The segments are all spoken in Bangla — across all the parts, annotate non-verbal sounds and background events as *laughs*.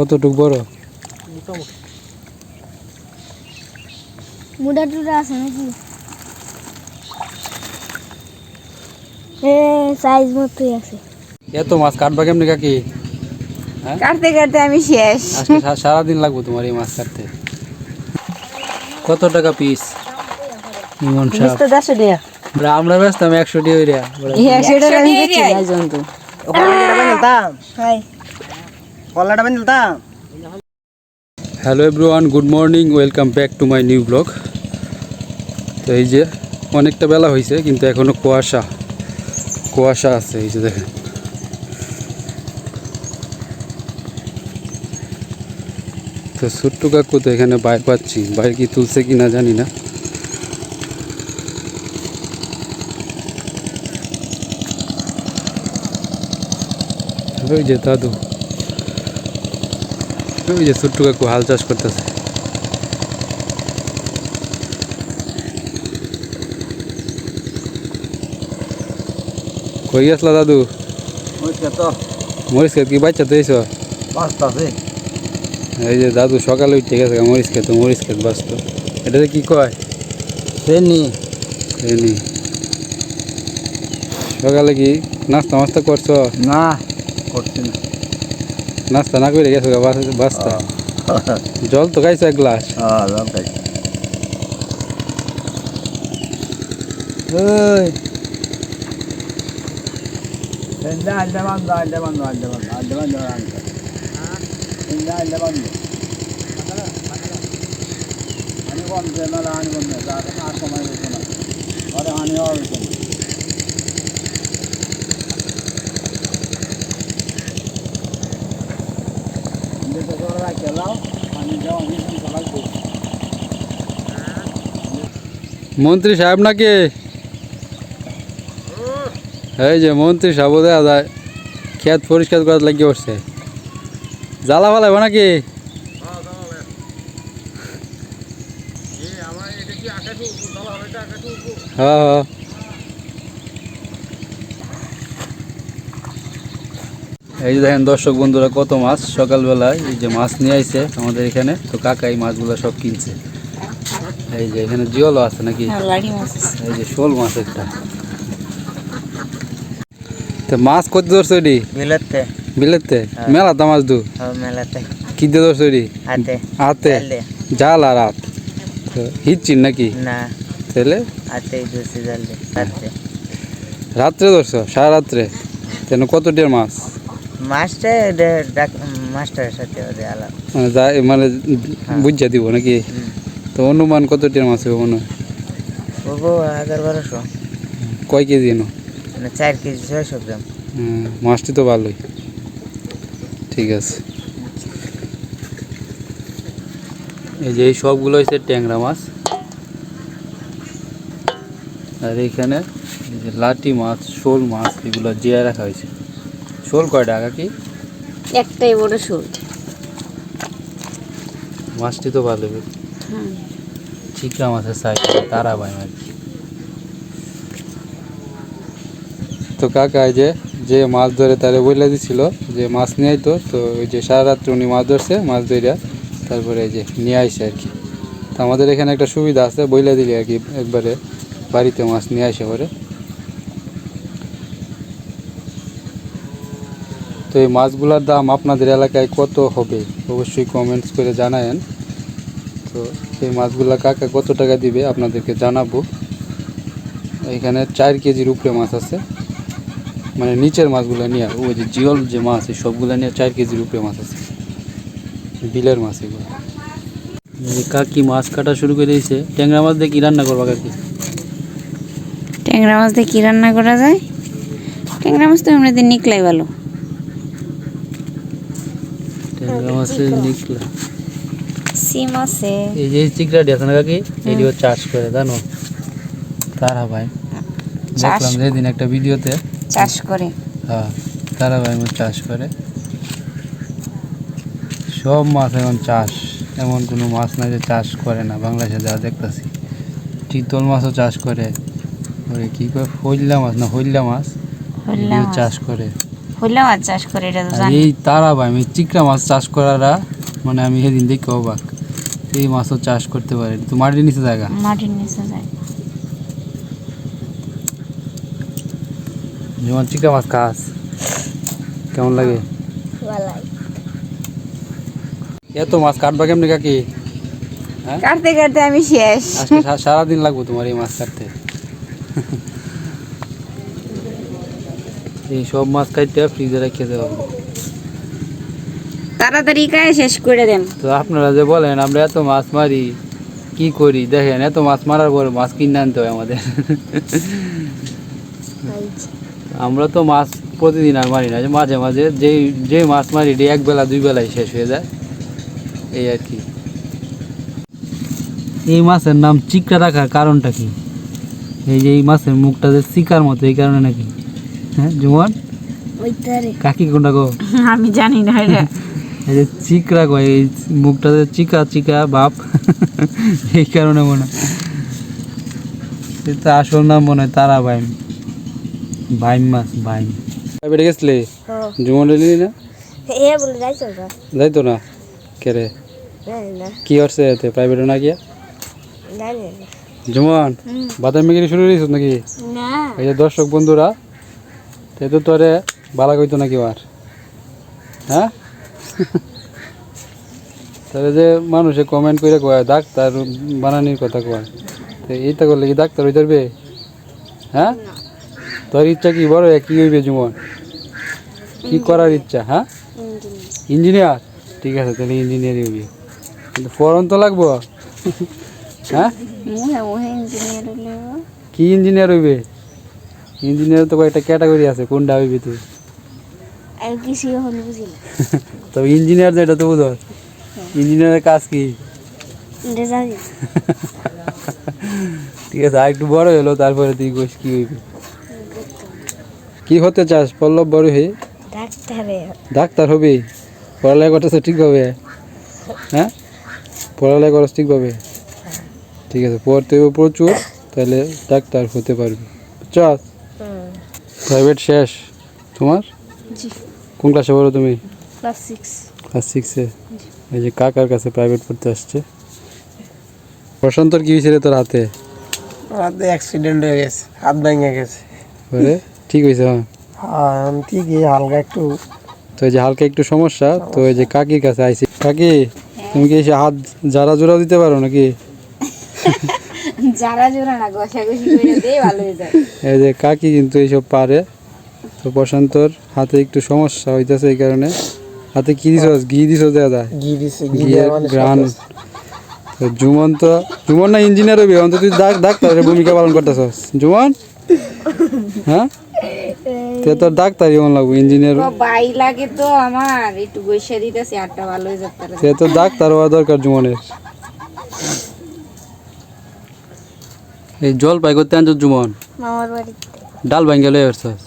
কতটুক বড়? মুডা টুডা আছে নাকি? সাইজ মতোই আছে। এত মাছ কাটবা কেমনি কাকি? হ্যাঁ? কাটতে কাটতে আমি শেষ। আজকে সারাদিন লাগবো তোমার এই মাছ কাটতে। কত টাকা পিস ইমন সাহেব তো দেড়শো টাকা বলে আমরা ব্যস্ত আমি একশো টি হইরা একশো টাকা আমি বেচি না জন্তু। কলাটা বান্ধি দিতাম hello everyone good morning welcome back to my new blog তো এই যে অনেকটা বেলা হয়েছে কিন্তু এখনও কুয়াশা কুয়াশা আছে, এই যে দেখেন। তো ছোট্ট কাকু তো এখানে বাইর পাচ্ছি, বাইর কি তুলছে কি না জানি না। ওই যে দাদু। ওই যে ছোট্ট কাকু হাল চাষ করতেছে। কই গেছলা দাদু? মরিচ খেত কি বাচ্চা তো এইসব এই যে দাদু সকালে উঠে গেছে মরিচ খেত মরিচ খেত বাঁচত এটাতে কি কয়? ফেনি সকালে কি নাস্তা মাস্তা করছ? না করছি না। নাস্তা না করে গেছো গা, বাস- বাস্তা জল তো খাইছো এক গ্লাস হ্যাঁ জল খাইছি ওই আড্ডা আড্ডা বন্ধ আড্ডা বন্ধ আড্ডা বন্ধ আড্ডা বন্ধ আড্ডা আড্ডা বন্ধ হানি বন্ধ না হানি বন্ধ আর সময় হচ্ছে না আরে হানি হওয়া হচ্ছে না যেটা করে রাখে লাও পানি দেওয়া মিশন লাগবে মন্ত্রী সাহেব নাকি? এই যে মন্ত্রী সাহেব দেখা যায় খেত পরিষ্কার করার লাগিয়ে বসছে। জ্বালা ফালাইব নাকি? হ্যাঁ হ্যাঁ। এই যে দেখেন দর্শক বন্ধুরা কত মাছ সকালবেলায় এই যে মাছ নিয়ে আইছে আমাদের এখানে। তো কাকা এই মাছগুলো সব কিনছে। এই যে এখানে জিওলও আছে নাকি? এই যে শোল মাছ একটা। তো মাছ কত ধরছো এটি? বিলেতে বিলেতে মেলা মাছ দু মেলাতে। কি দিয়ে ধরছো এটি? হাতে। হাতে? জাল আর হাত? হিচ্ছিন নাকি? না। তাহলে? হাতে দুসি জালে রাত্রে ধরছো? সারা রাত্রে কেন কত টিয়ার মাছ? মাছটা মাস্টারের সাথে ওদের আলাপ। মানে মানে বুঝা দিব নাকি? তো অনুমান কত মনে হয়? এগারো বারোশো। কয় কেজি এনো? মানে চার কেজি ছয়শো গ্রাম। মাছটি তো ভালোই। ঠিক আছে। এই যে এই সবগুলো হচ্ছে ট্যাংরা মাছ। আর এইখানে লাটি মাছ শোল মাছ এগুলো জিয়া রাখা হয়েছে। শোল কয় টাকা কি? একটাই বড় সুর মাছটি তো ভালো। চিকরা মাছের সাইজ তারা ভাই কি তো কাকা এই যে যে মাছ ধরে তারে বইলা দিছিল যে মাছ নিয়ে আইতো তো ওই যে সারা রাত্রে উনি মাছ ধরছে মাছ ধরিয়া তারপরে এই যে নিয়ে আইসে আর কি। তো আমাদের এখানে একটা সুবিধা আছে বইলা দিলে আর কি একবারে বাড়িতে মাছ নিয়ে আসে পরে। তো এই মাছগুলোর দাম আপনাদের এলাকায় কত হবে? অবশ্যই কমেন্টস করে জানায়েন। তো এই মাছগুলো কাকা কত টাকা দিবে আপনাদেরকে জানাব। এখানে চার কেজির উপরে মাছ আছে। মানে নিচের মাছগুলো নিয়ে, ওই যে জিওল যে মাছ, এই সবগুলো নিয়ে চার কেজির উপরে মাছ আছে। বিলের মাছ এগুলো। কাকি মাছ কাটা শুরু করে দিয়েছে। ট্যাংরা মাছ দিয়ে কি রান্না করবা কাকি? ট্যাংরা মাছ দিয়ে কি রান্না করা যায়? ট্যাংরা মাছ তো এমনিতে নিকলাই ভালো ট্যাংরা মাছের নিকলা সিম আছে। এই যে চিকড়াটি আছে না কাকি? এটিও চাষ করে জানো? তারা ভাই দেখলাম যেদিন একটা ভিডিওতে। চাষ করে। হ্যাঁ তারা ভাই চাষ করে। সব মাছ এখন চাষ। এমন কোনো মাছ নাই যে চাষ করে না। বাংলাদেশে যা দেখতেছি। চিতল মাছও চাষ করে। ওরে কি করে হইল্লা মাছ না হইল্লা মাছ। চাষ করে। হইলেও আর চাষ করে এটা তো জানি। এই তারা ভাই আমি চিকরা মাছ চাষ করারা মানে আমি সেদিন দেখে অবাক। এই মাছও চাষ করতে পারে। তো মাটির নিচে জায়গা? মাটির নিচে যায়। যেমন চিকরা মাছ খাস কেমন লাগে? এত মাছ কাটবা কেমনি কাকি? কাটতে কাটতে আমি শেষ। আজকে সারাদিন লাগবো তোমার এই মাছ কাটতে। এই সব মাছ কাটতে ফ্রিজে রেখে দেওয়া হবে। তাড়াতাড়ি কায় শেষ করে দেন। তো আপনারা যে বলেন আমরা এত মাছ মারি কি করি? দেখেন এত মাছ মারার পরে মাছ কিনে আনতে হয় আমাদের। আমরা তো মাছ প্রতিদিন আর মারি না মাঝে মাঝে যেই যে মাছ মারি এক বেলা দুই বেলায় শেষ হয়ে যায়। এই আর কি। এই মাছের নাম চিকটা রাখার কারণটা কি? এই যে এই মাছের মুখটা যে চিকার মতো এই কারণে নাকি? হ্যাঁ যেমন কাকি কোনটা গো? *laughs* আমি জানি না এটা এই যে চিকরা কয় এই মুখটা চিকা চিকা বাপ *laughs* এই কারণে মনে হয়। এটা আসল নাম মনে হয় তারা বাইম বাইম মাছ বাইম বেড়ে গেছিলে? হ্যাঁ। জুমন এলি না? এ বলে যাইছো না যাইতো না? কে রে? না। কি করছে এতে? প্রাইভেটে না গিয়া? জানি না। জুমন বাদাম মেগিরি শুরু করেছিস নাকি? না। এই যে দর্শক বন্ধুরা তে তো তোরে বালা কইতো নাকি আর হ্যাঁ তাহলে যে মানুষে কমেন্ট করে কয় ডাক্তার বানানির কথা কয়। তো এইটা করলে কি ডাক্তার হয়ে পারবে হ্যাঁ তোর ইচ্ছা কি বড় কি হইবে জুমন কি করার ইচ্ছা হ্যাঁ ইঞ্জিনিয়ার ঠিক আছে তাহলে ইঞ্জিনিয়ারই হইবে কিন্তু ফরন তো লাগবো হ্যাঁ কি ইঞ্জিনিয়ার হইবে ইঞ্জিনিয়ার তো কয়েকটা ক্যাটাগরি আছে কোনটা হইবে তুই? আমি কিছু এখন বুঝি না। *laughs* তবে ইঞ্জিনিয়ার যেটা তো বুঝর ইঞ্জিনিয়ারের কাজ কি? *laughs* ঠিক আছে আর একটু বড় হলো তারপরে তুই কোষ কি হইবে? কি হতে চাস পল্লব বড় হয়ে? ডাক্তার হবে? পড়ালেখা করতেছে ঠিক হবে হ্যাঁ? পড়ালেখা করছ ঠিক হবে ঠিক আছে পড়তে হবে প্রচুর তাহলে ডাক্তার হতে পারবি। চল। প্রাইভেট শেষ। তোমার? কোন ক্লাসে পড়ো তুমি? ক্লাস সিক্স ক্লাস সিক্সে এই যে কাকার কাছে প্রাইভেট পড়তে আসছে। প্রশান্তর কি হয়েছিল তোর হাতে? হাতে অ্যাক্সিডেন্ট হয়ে গেছে হাত ভেঙে গেছে। পরে ঠিক হয়েছে হ্যাঁ। হ্যাঁ ঠিকই হালকা একটু। তো এই যে হালকা একটু সমস্যা তো এই যে কাকির কাছে আইছি কাকি তুমি কি এসে হাত জারা জোড়াও দিতে পারো নাকি? *laughs* যারা জোড়া না ঘষাঘষি করে দিয়ে ভালো হয়ে যায়। *laughs* এই যে কাকি কিন্তু এইসব পারে। তো প্রশান্তর হাতে একটু সমস্যা হইতেছে এই কারণে। হাতে কি দিছ? ঘি দিছ যায় ঘি দিছে ঘি মানে গ্রান। তো জুমন তো জুমন না ইঞ্জিনিয়ার হবি? অন্তত তুই ডাক- ডাক্তারের ভূমিকা পালন করতেছস। জুমন? হ্যাঁ? তে তোর ডাক্তারই মন লাগবো ইঞ্জিনিয়ার। ও বাই লাগে তো আমার একটু বসে দিতেছি আটটা ভালো হয়ে যেতে সে তো ডাক্তার হওয়া দরকার জুমনের। এই জল পাই করতে আনছো জুমন? মামার বাড়িতে। ডাল ভাঙ্গে লয়ে আসছস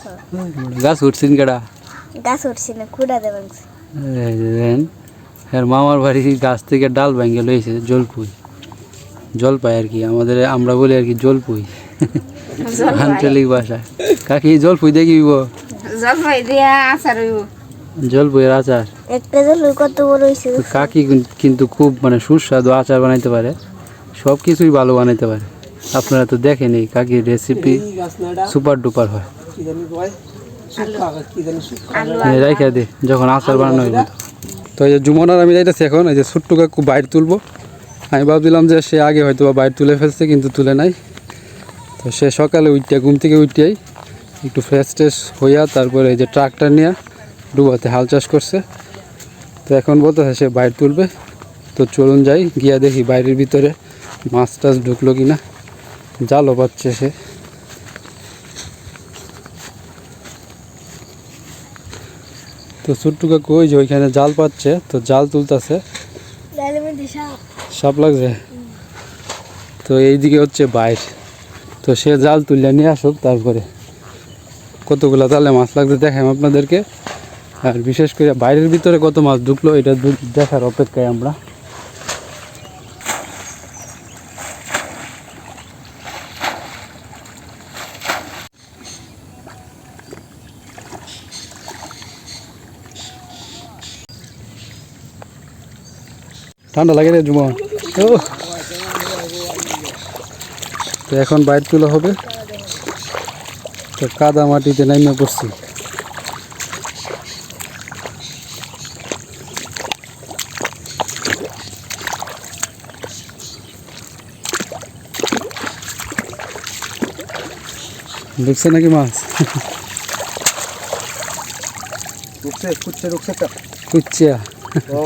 গাছ উঠছিন কেডা? গাছ উঠছি না কুড়া দেবেন এই যে দেন এর মামার বাড়ি গাছ থেকে ডাল ভাঙ্গে লয়েছে জলপুই জলপাই আর কি আমাদের আমরা বলি আর কি জলপুই আঞ্চলিক ভাষা। কাকি জলপুই দেখি জলপাই দিয়া আচার হইব। জলপুইয়ের আচার? একটা জল কত বড় হয়েছে তো কাকি কিন্তু খুব মানে সুস্বাদু আচার বানাইতে পারে। সব কিছুই ভালো বানাইতে পারে। আপনারা তো দেখেনি কাকির রেসিপি সুপার ডুপার হয়। কি জানি কয়? শুক্কা গাছ, কি জানি শুক্কা আলু এই রাইখা দে যখন আচার বানানো হইব। তো এই যে জুমন আর আমি যাইতেছি এখন এই যে ছোট্ট কাকু বাইর তুলবো। আমি ভাবছিলাম যে সে আগে হয়তো বা বাইর তুলে ফেলছে কিন্তু তুলে নাই। তো সে সকালে উঠতে ঘুম থেকে উঠতেই একটু ফ্রেশ ট্রেশ হইয়া তারপরে এই যে ট্রাকটার নিয়ে ডুবাতে হাল চাষ করছে। তো এখন বলতেছে সে বাইর তুলবে। তো চলুন যাই গিয়া দেখি বাইরের ভিতরে মাছ টাছ ঢুকলো কিনা। জালও পাচ্ছে সে। তো ছোট্টু কাকু ওই যে ওইখানে জাল পাচ্ছে তো জাল তুলতেছে। সাপ। লাগছে? তো এইদিকে হচ্ছে বাইর। তো সে জাল তুলে নিয়ে আসুক তারপরে। কতগুলা জালে মাছ লাগছে দেখাম আপনাদেরকে। আর বিশেষ করে বাইরের ভিতরে কত মাছ ঢুকলো এটা দেখার অপেক্ষায় আমরা। ঠান্ডা লাগে রে জুমন ও তো এখন বাইর তোলা হবে। তো কাদা মাটিতে নাইমে পড়ছি। ঢুকছে নাকি মাছ? ঢুকছে কুচ্ছে ঢুকছে তো। কুচ্চিয়া ও।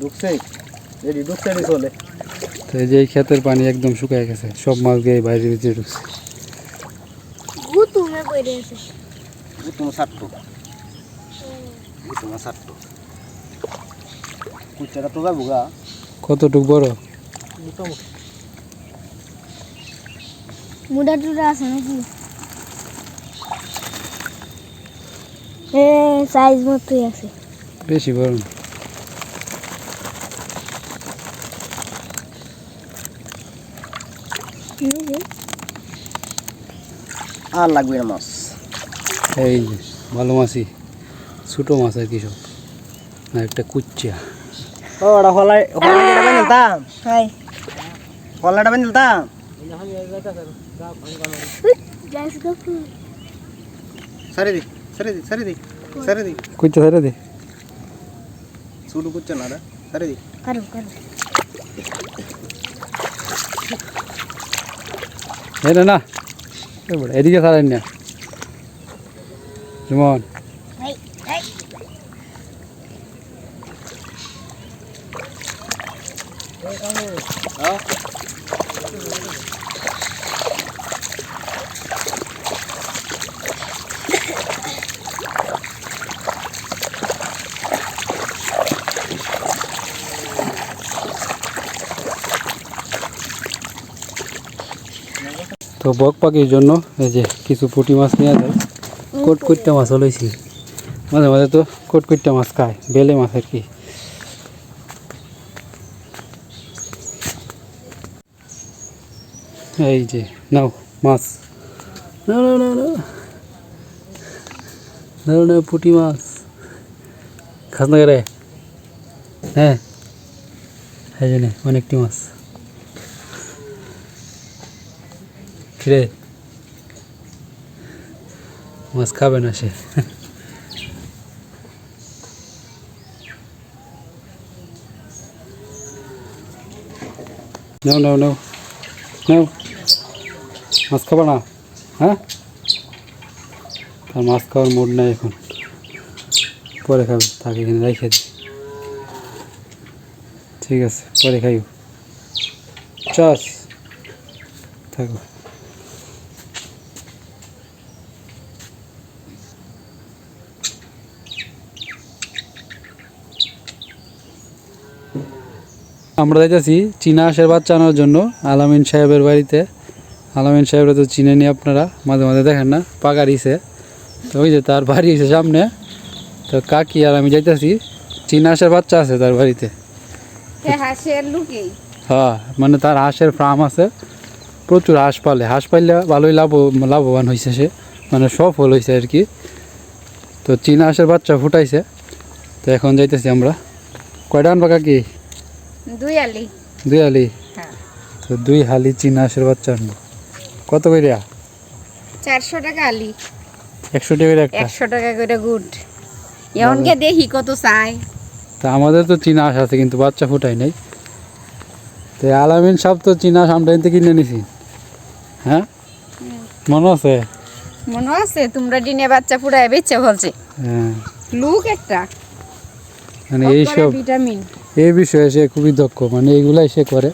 ঢুকছে? ঢুকছে চলে। তো এই যে এই ক্ষেতের পানি একদম শুকিয়ে গেছে সব মাছ গিয়ে বাইরে ঢুকছে। সাতটো সাতটো তো যাব গা। কতটুক বড়? মুডা টুডা আছে নাকি? এ সাইজ মতোই আছে। বেশি বড় না। আর লাগবে না মাছ। এই ভালো মাছই। ছোটো মাছ আর কি সব। আর একটা ও ওটা হলাই হাই। হলাটা গপ দি সারে দি সারে দি সারে দি কুচ্চা দে। কুচ্চা না রে সারে দি করো করো। না। এদিকে ছাড়েন না। যেমন হাই তো বক পাখির জন্য এই যে কিছু পুঁটি মাছ নেওয়া যায়। কটকুট্টা মাছ লইছি মাঝে মাঝে তো কটকুট্টা মাছ খায়, বেলে মাছ আর কি। এই যে, নাও, মাছ। নাও নাও নাও নাও। নাও মাছ। খাস না রে হ্যাঁ। এই জন্য, অনেকটি মাছ। কিরে মাছ খাবে না সে নাও নাও নাও নাও মাছ খাবা না হ্যাঁ তার মাছ খাওয়ার মুড নাই এখন পরে খাবে, তাকে এখানে রেখে দিই ঠিক আছে, পরে খাইও। চাষ থাকো। আমরা যাইতেছি চীনা হাঁসের বাচ্চা আনার জন্য আলামিন সাহেবের বাড়িতে। আলামিন সাহেবরা তো চিনেনি আপনারা মাঝে মাঝে দেখেন না পাকারিছে তো ওই যে তার বাড়ি এসে সামনে। তো কাকি আর আমি যাইতেছি চীনা হাঁসের বাচ্চা আছে তার বাড়িতে। হ্যাঁ মানে তার হাঁসের ফার্ম আছে। প্রচুর হাঁস পালে। হাঁস পাইলে ভালোই লাভ লাভবান হয়েছে সে। মানে সফল হয়েছে আর কি। তো চীনা হাঁসের বাচ্চা ফুটাইছে। তো এখন যাইতেছি আমরা। কয়টা আনবা কাকি? দুই আলি। দুই হালি হ্যাঁ। তো দুই হালি চীনা বাচ্চা আনব কত চারশো টাকা আলি। একশো টাকা করে একটা? একশো টাকা করে গুড। এমনকে দেখি কত চাই। তা আমাদের তো চীনা হাঁস আছে কিন্তু বাচ্চা ফুটাই নাই। তো আলামিন সব তো চীনা হাঁস আমরা এনতে কিনে নিছি। হ্যাঁ? মনে আছে? মনে আছে তোমরা ডিনে বাচ্চা পুরায় বেচে বলছে হ্যাঁ। লুক একটা। মানে এইসব ভিটামিন? এই বিষয়ে সে খুবই দক্ষ মানে এইগুলাই সে করে।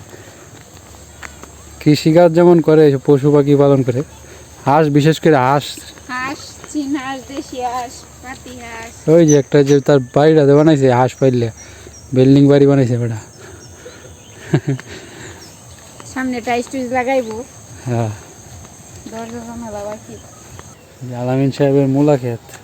কৃষিকাজ যেমন করে পশু পাখি পালন করে। হাঁস বিশেষ করে হাঁস। ওই যে একটা যে তার বাড়িটাতে বানাইছে হাঁস পাইলে। বিল্ডিং বাড়ি বানাইছে বেটা। সামনে টাইস টুইস লাগাইবো। হ্যাঁ। আলামিন সাহেবের মূলা ক্ষেত।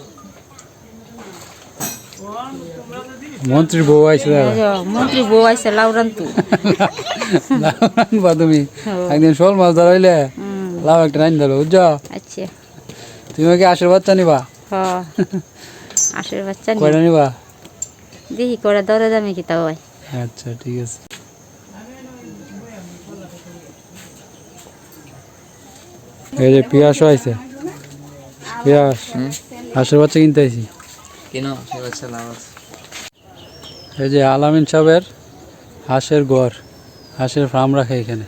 মন্ত্রীর বউ আইসে মন্ত্রী বউ আইছে লাউরান তু *laughs* লাউ আনবা তুমি একদিন শোল মাছ ধরাইলে লাউ একটা রাইন দিল বুঝছ? আচ্ছা। তুমি কি আশের বাচ্চা নিবা? হ *laughs* আশের কয়টা নিবা? দেখি করে দরে দামে কি তাও আচ্ছা ঠিক আছে। এই যে পিয়াসও আইছে। পিয়াস বাচ্চা কিনতে আইছি। কেন? বাচ্চা লাভ আছে। এই যে আলামিন সাহেবের হাঁসের ঘর হাঁসের ফার্ম রাখে এখানে।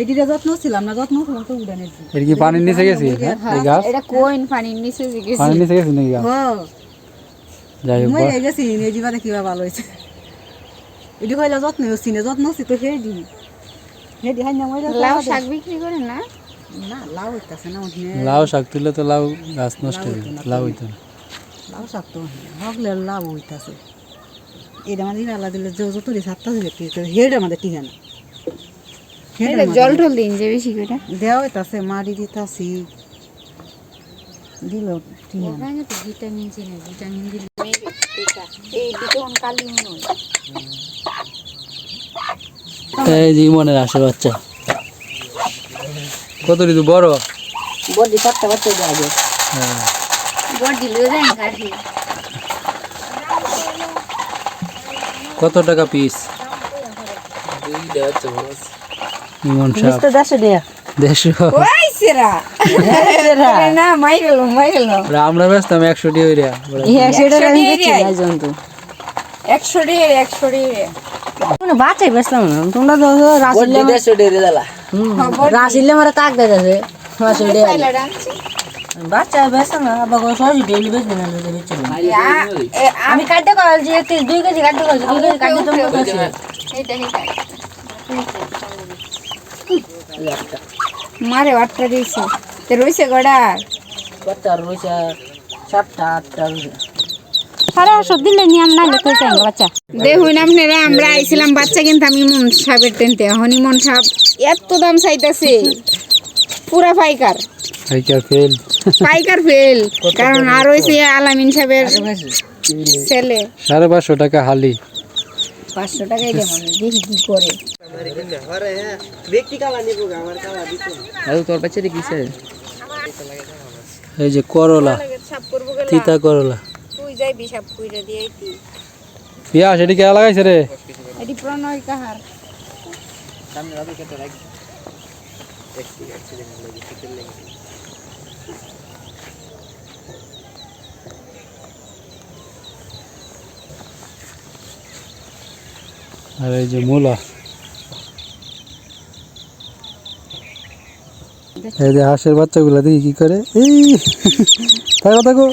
এদিকে যত্ন ছিলাম না যত্ন ছিলাম তো উড়ে নিয়েছি এর কি পানির নিচে গেছি? হ্যাঁ? এই গাছ? এটা কোইন পানির নিচে জিগেছি পানির নিচে গেছি নাকি হ্যাঁ। যাই হোক মই গেছি এই জীবাতে কিবা ভালো হয়েছে। এটি হইলে যত্ন হচ্ছি না যত্ন হচ্ছি তো লাউ শাক বিক্রি করে না? না লাউ হইতাছে না লাউ শাক তুললে তো লাউ গাছ নষ্ট হয়ে লাউ হইতো না। লাউ শাক তো হগলে লাউ হইতাছে এটা মানে আলাদা দিলে যে যত সাতটা দিলে হেড আমাদের ঠিক না। জল টল দিন যে বেশি করে। দেওয়া হইতাছে মারি দিতাছি। দিল ভিটামিন ভিটামিন দিলে এই দুটো কালি মনে এই যে ইমনের বাচ্চা। কত ঋতু বড়? বডি চারটা বাচ্চা দেওয়া হ্যাঁ। কত টাকা পিস আমরা ব্যস্ত একশো টি একশো জন্তু। একশো বাচ্চাই বেসলাম না। তোমরা তো রাসিলে দেড়শো ডেরে দিলা বাচ্চা না সহজে ডেলি দিন আমি কাটতে কল যে একটি দুই কেজি কাটতে কেজি কাটতে বেশি মারে আটটা দিয়েছে। তো রয়েছে গড়া বাচ্চা রয়েছে সাতটা আটটা রয়েছে সারা দিলে আমরা নাইলে কই চাই বাচ্চা? দেখুন আপনারা আমরা আইছিলাম বাচ্চা কিন্তু আমি মন সাহেবের টেনতে হনি মন সাহেব এত দাম চাইতাছে। পুরা পাইকার। হাইকার ফেল। পাইকার ফেল। কারণ আর হয়েছে আলামিন সাহেবের ছেলে। সাড়ে পাঁচশো টাকা হালি। পাঁচশো টাকাই যেমন দেখি কি করে। তোর বাচ্চাটা কিসে? এই যে করলা তিতা করলা। তুই যাই বিশাপ কইরা দিয়ে পিয়া সেটি কে লাগাইছে রে? এটি প্রণয় কাহার। আর এই যে মূলা। এই যে হাঁসের বাচ্চাগুলা দেখি কি করে। এই থাকো থাকো